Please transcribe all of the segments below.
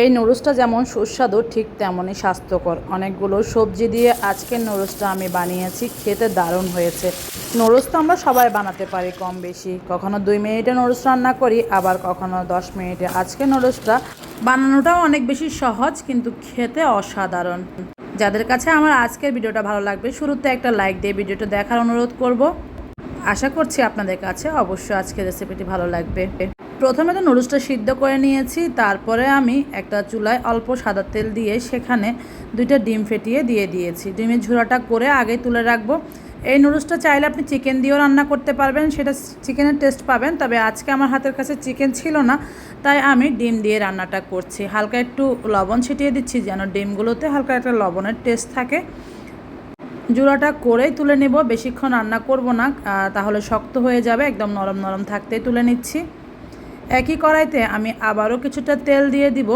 এই নুডলসটা যেমন সুস্বাদু, ঠিক তেমনই স্বাস্থ্যকর। অনেকগুলো সবজি দিয়ে আজকের নুডলসটা আমি বানিয়েছি, খেতে দারুণ হয়েছে। নুডলস তো আমরা সবাই বানাতে পারি কম বেশি কখনো দুই মিনিটে নুডলস রান্না করি, আবার কখনো দশ মিনিটে। আজকের নুডলসটা বানানোটাও অনেক বেশি সহজ, কিন্তু খেতে অসাধারণ। যাদের কাছে আমার আজকের ভিডিওটা ভালো লাগবে, শুরুতে একটা লাইক দিয়ে ভিডিওটা দেখার অনুরোধ করব। আশা করছি আপনাদের কাছে অবশ্যই আজকের রেসিপিটি ভালো লাগবে। প্রথমে তো নুডলসটা সিদ্ধ করে নিয়েছি, তারপরে আমি একটা চুলায় অল্প সাদা তেল দিয়ে সেখানে দুইটা ডিম ফেটিয়ে দিয়ে দিয়েছি। ডিমের ঝোড়াটা করে আগে তুলে রাখব। এই নুডলসটা চাইলে আপনি চিকেন দিয়েও রান্না করতে পারবেন, সেটা চিকেনের টেস্ট পাবেন, তবে আজকে আমার হাতের কাছে চিকেন ছিল না, তাই আমি ডিম দিয়ে রান্নাটা করছি। হালকা একটু লবণ ছিটিয়ে দিচ্ছি যেন ডিমগুলোতে হালকা একটা লবণের টেস্ট থাকে। জোড়াটা করেই তুলে নেব, বেশিক্ষণ রান্না করব না তাহলে শক্ত হয়ে যাবে, একদম নরম নরম থাকতেই তুলে নিচ্ছি। একই কড়াইতে আমি আবারও কিছুটা তেল দিয়ে দিব।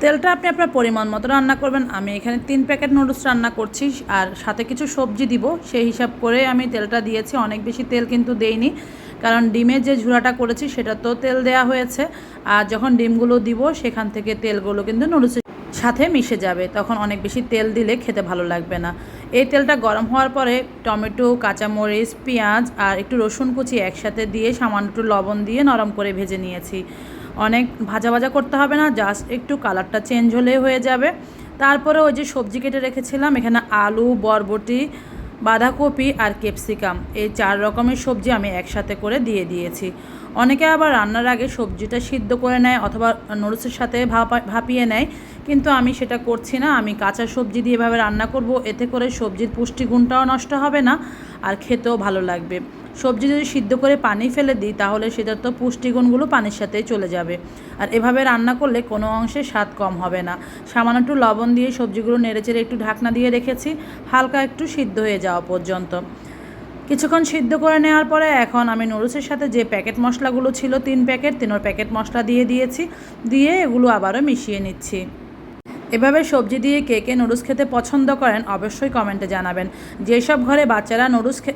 তেলটা আপনি আপনার পরিমাণ মতো রান্না করবেন। আমি এখানে তিন প্যাকেট নুডলস রান্না করছি আর সাথে কিছু সবজি দিব। সেই হিসাব করে আমি তেলটা দিয়েছি। অনেক বেশি তেল কিন্তু দেইনি। কারণ ডিমে যে ঝুড়াটা করেছি সেটা তো তেল দেয়া হয়েছে। আর যখন ডিমগুলো দিব, সেখান থেকে তেলগুলো কিন্তু নুডলসের সাথে মিশে যাবে, তখন অনেক বেশি তেল দিলে খেতে ভালো লাগবে না। এই তেলটা গরম হওয়ার পরে টমেটো, কাঁচামরিচ, পেঁয়াজ আর একটু রসুন কুচি একসাথে দিয়ে সামান্য একটু লবণ দিয়ে নরম করে ভেজে নিয়েছি। অনেক ভাজা ভাজা করতে হবে না, জাস্ট একটু কালারটা চেঞ্জ হলেই হয়ে যাবে। তারপরে ওই যে সবজি কেটে রেখেছিলাম, এখানে আলু, বরবটি, বাঁধাকপি আর ক্যাপসিকাম। এই চার রকমের সবজি আমি একসাথে করে দিয়ে দিয়েছি। অনেকে আবার রান্নার আগে সবজিটা সিদ্ধ করে নেয় অথবা নুডলসের সাথে ভাপা- ভাপিয়ে নেয়। কিন্তু আমি সেটা করছি না। আমি কাঁচা সবজি দিয়ে এভাবে রান্না করব। এতে করে সবজির পুষ্টিগুণটাও নষ্ট হবে না আর খেতেও ভালো লাগবে। সবজি যদি সিদ্ধ করে পানি ফেলে দিই, তাহলে সেটার তো পুষ্টিগুণগুলো পানির সাথেই চলে যাবে। আর এভাবে রান্না করলে কোনো অংশে স্বাদ কম হবে না। সামান্য একটু লবণ দিয়ে সবজিগুলো নেড়েচেড়ে একটু ঢাকনা দিয়ে রেখেছি। হালকা একটু সিদ্ধ হয়ে যাওয়া পর্যন্ত। কিছুক্ষণ সিদ্ধ করে নেওয়ার পরে এখন আমি নুডলসের সাথে যে প্যাকেট মশলাগুলো ছিল, তিন প্যাকেট তিনোর প্যাকেট মশলা দিয়ে দিয়েছি, দিয়ে এগুলো আবারও মিশিয়ে নিচ্ছি। এভাবে সবজি দিয়ে কে কে নুডলস খেতে পছন্দ করেন অবশ্যই কমেন্টে জানাবেন। যেসব ঘরে বাচ্চারা নুডলস খে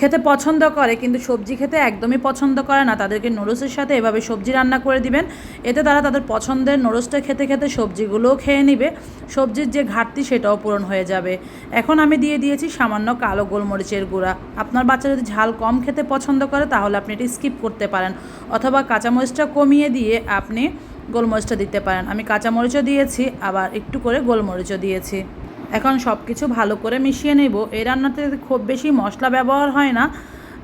খেতে পছন্দ করে, কিন্তু সবজি খেতে একদমই পছন্দ করে না। তাদেরকে নুডলসের সাথে এভাবে সবজি রান্না করে দিবেন। এতে তারা তাদের পছন্দের নুডলসটা খেতে খেতে সবজিগুলোও খেয়ে নিবে। সবজির যে ঘাটতি সেটাও পূরণ হয়ে যাবে। এখন আমি দিয়ে দিয়েছি সামান্য কালো গোলমরিচের গুঁড়া। আপনার বাচ্চা যদি ঝাল কম খেতে পছন্দ করে, তাহলে আপনি এটি স্কিপ করতে পারেন। অথবা কাঁচামরিচটা কমিয়ে দিয়ে আপনি গোলমরিচটা দিতে পারেন। আমি কাঁচামরিচও দিয়েছি, আবার একটু করে গোলমরিচও দিয়েছি। এখন সব কিছু ভালো করে মিশিয়ে নেব। এই রান্নাতে খুব বেশি মশলা ব্যবহার হয় না,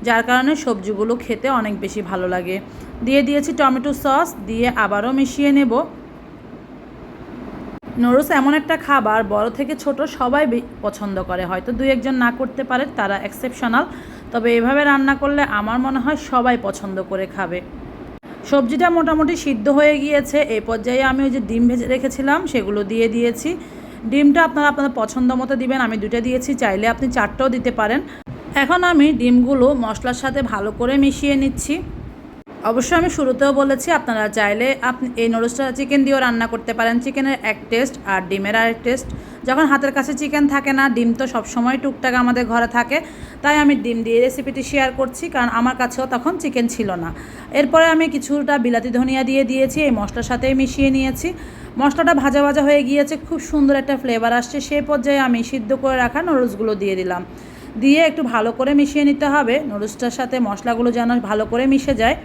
যার কারণে সবজিগুলো খেতে অনেক বেশি ভালো লাগে। দিয়ে দিয়েছি টমেটো সস, দিয়ে আবারও মিশিয়ে নেব। নুডলস এমন একটা খাবার, বড় থেকে ছোট সবাই পছন্দ করে। হয়তো দুই একজন না করতে পারে, তারা এক্সেপশনাল তবে এভাবে রান্না করলে আমার মনে হয় সবাই পছন্দ করে খাবে। সবজিটা মোটামুটি সিদ্ধ হয়ে গিয়েছে। এই পর্যায়ে আমি ওই যে ডিম ভেজে রেখেছিলাম, সেগুলো দিয়ে দিয়েছি। ডিমটা আপনারা আপনাদের পছন্দ মতো দিবেন, আমি দুটো দিয়েছি, চাইলে আপনি চারটাও দিতে পারেন। এখন আমি ডিমগুলো মশলার সাথে ভালো করে মিশিয়ে নিচ্ছি। অবশ্যই আমি শুরুতেও বলেছি, আপনারা চাইলে আপনি এই নুডলসটা চিকেন দিয়েও রান্না করতে পারেন। চিকেনের এক টেস্ট আর ডিমের আরেক টেস্ট। যখন হাতের কাছে চিকেন থাকে না, ডিম তো সবসময় টুকটাক আমাদের ঘরে থাকে। তাই আমি ডিম দিয়ে রেসিপিটি শেয়ার করছি, কারণ আমার কাছেও তখন চিকেন ছিল না। এরপরে আমি কিছুটা বিলাতি ধনিয়া দিয়ে দিয়েছি, এই মশলার সাথেই মিশিয়ে নিয়েছি। মশলাটা ভাজা ভাজা হয়ে গিয়েছে, খুব সুন্দর একটা ফ্লেভার আসছে। সেই পর্যায়ে আমি সিদ্ধ করে রাখা নুডলসগুলো দিয়ে দিলাম। দিয়ে একটু ভালো করে মিশিয়ে নিতে হবে। নুডলসটার সাথে মশলাগুলো যেন ভালো করে মিশে যায়।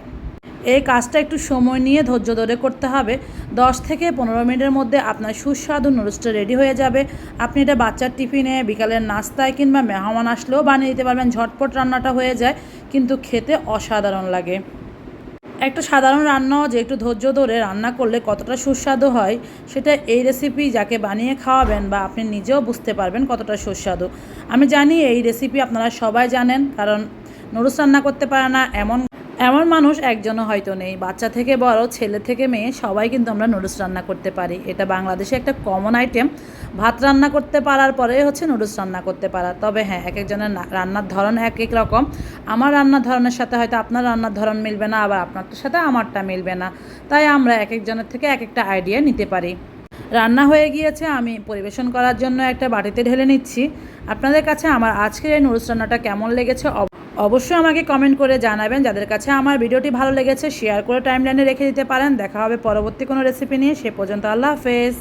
এই কাজটা একটু সময় নিয়ে ধৈর্য ধরে করতে হবে। দশ থেকে পনেরো মিনিটের মধ্যে আপনার সুস্বাদু নুডলসটা রেডি হয়ে যাবে। আপনি এটা বাচ্চার টিফিনে, বিকালের নাস্তায় কিংবা মেহমান আসলেও বানিয়ে দিতে পারবেন। ঝটপট রান্নাটা হয়ে যায়, কিন্তু খেতে অসাধারণ লাগে। একটা সাধারণ রান্নাও যে একটু ধৈর্য ধরে রান্না করলে কতটা সুস্বাদু হয়, সেটা এই রেসিপি যাকে বানিয়ে খাওয়াবেন বা আপনি নিজেও বুঝতে পারবেন কতটা সুস্বাদু। আমি জানি এই রেসিপি আপনারা সবাই জানেন, কারণ নুডলস রান্না করতে পারে না, এমন এমন মানুষ একজনও হয়তো নেই। বাচ্চা থেকে বড়, ছেলে থেকে মেয়ে, সবাই কিন্তু আমরা নুডলস রান্না করতে পারি। এটা বাংলাদেশে একটা কমন আইটেম ভাত রান্না করতে পারার পরে হচ্ছে নুডলস রান্না করতে পারা। তবে হ্যাঁ এক একজনের রান্নার ধরন এক এক রকম। আমার রান্নার ধরনের সাথে হয়তো আপনার রান্নার ধরন মিলবে না, আবার আপনারটার সাথে আমারটা মিলবে না। তাই আমরা এক একজনের থেকে এক একটা আইডিয়া নিতে পারি। রান্না হয়ে গিয়েছে, আমি পরিবেশন করার জন্য একটা বাটিতে ঢেলে নিচ্ছি। আপনাদের কাছে আমার আজকের এই নুডলস রান্নাটা কেমন লেগেছে? অবশ্যই আমাকে কমেন্ট করে জানাবেন। যাদের কাছে আমার ভিডিওটি ভালো লেগেছে শেয়ার করে টাইমলাইনে রেখে দিতে পারেন। দেখা হবে পরবর্তী কোনো রেসিপি নিয়ে। সে পর্যন্ত আল্লাহ হাফেজ।